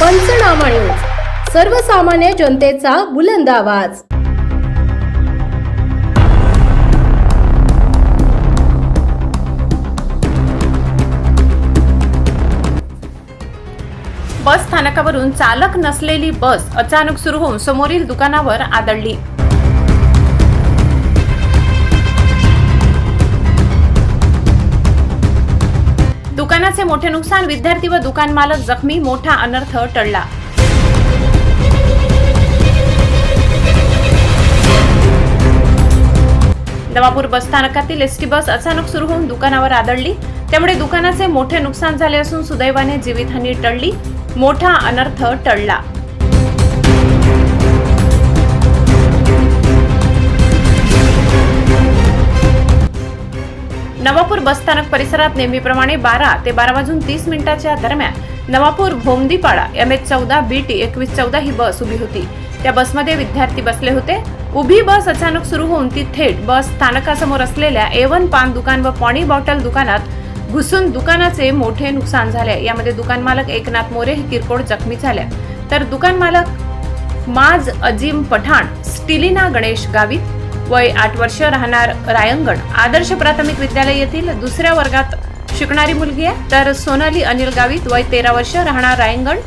पंचनामा न्यूज सर्वसामान्य जनतेचा बुलंद आवाज. बस स्थानकावरून चालक नसलेली बस अचानक सुरू होऊन समोरील दुकानावर आदळली. मोठे नुकसान विद्यार्थी व दुकान मालक जखमी मोठा अनर्थ टळला. नवापूर बस स्थानकातील एसटी बस अचानक सुरू होऊन दुकानावर आदळली. त्यामुळे दुकानाचे मोठे नुकसान झाले असून सुदैवाने जीवितहानी टळली. मोठा अनर्थ टळला. नवापूर बसस्थानक परिसरात नेहमीप्रमाणे बारा ते बारा वाजून तीस मिनिटाच्या दरम्यान नवापूर भोमदीपाडा एम एच चौदा बी टी एकवीस चौदा ही बस उभी होती. त्या बसमध्ये विद्यार्थी बसले होते. उभी बस अचानक सुरू होऊन ती थेट बस स्थानकासमोर असलेल्या एवन पान दुकान व पाणी बॉटल दुकानात घुसून दुकानाचे मोठे नुकसान झाले. यामध्ये दुकान मालक एकनाथ मोरे हे किरकोळ जखमी झाले. तर दुकान मालक माज अजिम पठाण स्टिलिना गणेश गावित वय आठ वर्ष राहणार रायंगण. आदर्श प्राथमिक विद्यालय येथील दुसऱ्या वर्गात शिकणारी मुलगी आहे. तर सोनाली अनिल गावित वय तेरा वर्ष राहणार रायंगण.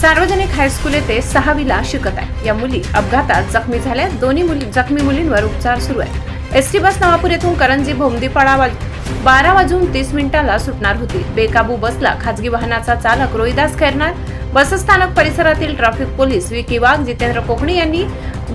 सार्वजनिक हायस्कूल येथे सहावीला शिकत आहे. या मुली अपघातात जखमी झाल्या. दोन्ही मुली जखमी मुलींवर उपचार सुरू आहे एसटी बस नवापूर येथून करंजी भोमदीपाडा बारा वाजून तीस मिनिटाला सुटणार होती. बेकाबू बसला. खाजगी वाहनाचा चालक रोहिदास खैरनार. बसस्थानक परिसरातील ट्रॅफिक पोलीस विकी वाघ जितेंद्र कोकणी यांनी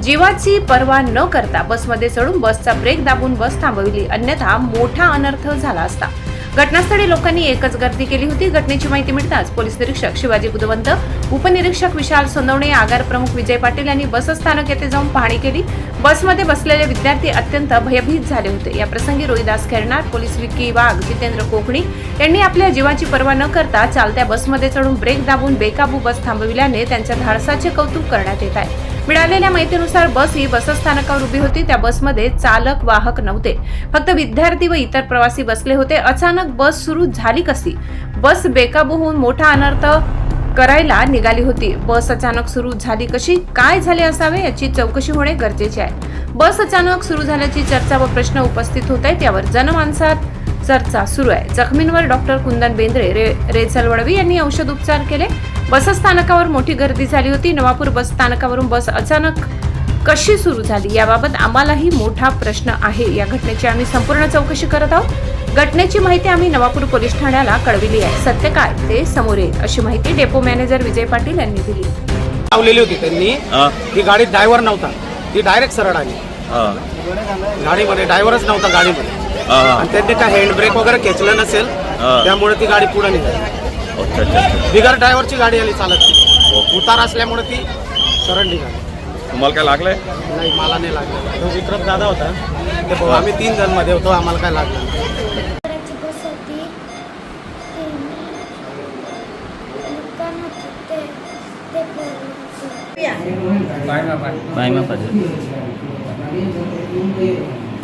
जीवाची पर्वा न करता बसमध्ये चढून बसचा ब्रेक दाबून बस थांबविली. अन्यथा मोठा अनर्थ झाला असता. घटनास्थळी लोकांनी एकच गर्दी केली होती. घटनेची माहिती मिळताच पोलीस निरीक्षक शिवाजी बुधवंत उपनिरीक्षक विशाल सोनवणे आगार प्रमुख विजय पाटील यांनी बसस्थानक येथे जाऊन पाहणी केली. बसमध्ये बसलेले विद्यार्थी अत्यंत भयभीत झाले होते. या प्रसंगी रोहिदास खेरणार पोलीस विकी वाघ जितेंद्र कोकणी यांनी आपल्या जीवाची पर्वा न करता चालत्या बसमध्ये चढून ब्रेक दाबून बेकाबू बस थांबविल्याने त्यांच्या धाडसाचे कौतुक करण्यात येत आहे. मिळालेल्या माहितीनुसार बस ही बसस्थानकावर उभी होती. त्या बसमध्ये चालक वाहक नव्हते. फक्त विद्यार्थी व इतर प्रवासी बसले होते. अचानक बस सुरू झाली कशी? बस बेकाबू होऊन मोठा अनर्थ करायला निघाली होती. बस अचानक सुरू झाली कशी? काय झाले असावे याची चौकशी होणे गरजेचे आहे. बस अचानक सुरू झाल्याची चर्चा व प्रश्न उपस्थित होत आहेत. त्यावर जनमानसात चर्चा सुरू आहे. जखमींवर डॉक्टर कुंदन बेंद्रे रे रेचल वडवी यांनी औषध उपचार केले. बसस्थानकावर मोठी गर्दी झाली होती. नवापूर बस स्थानकावरून बस अचानक कशी सुरू झाली याबाबत आम्हालाही मोठा प्रश्न आहे. या घटनेची आम्ही संपूर्ण चौकशी करत आहोत. घटनेची माहिती आम्ही नवापूर पोलीस ठाण्याला कळविली आहे. सत्य काय ते समोर येईल अशी माहिती डेपो मॅनेजर विजय पाटील यांनी दिली. लावलेली होती त्यांनी. हा, ती गाडी ड्रायव्हर नव्हता. ती डायरेक्ट सरळ आली गाडीमध्ये ड्रायव्हरच नव्हता गाडीमध्ये. आणि त्यांनी काय हँड ब्रेक वगैरे खेचलं नसेल. त्यामुळे ती गाडी पुढे निघाली. अच्छा अच्छा अच्छा. बिगर ड्रायव्हरची गाडी आली चालत उतार असल्यामुळे ती सरळ निघाली. तुम्हाला काय लागलंय? नाही मला नाही लागलं. तो विक्रम दादा होता. ते भाऊ, आम्ही तीन जणमध्ये होतो आम्हाला काय लागलं नाही. करायची बस होती ते दुकान होतं ते ते बोललं बाय. मा पाहिजे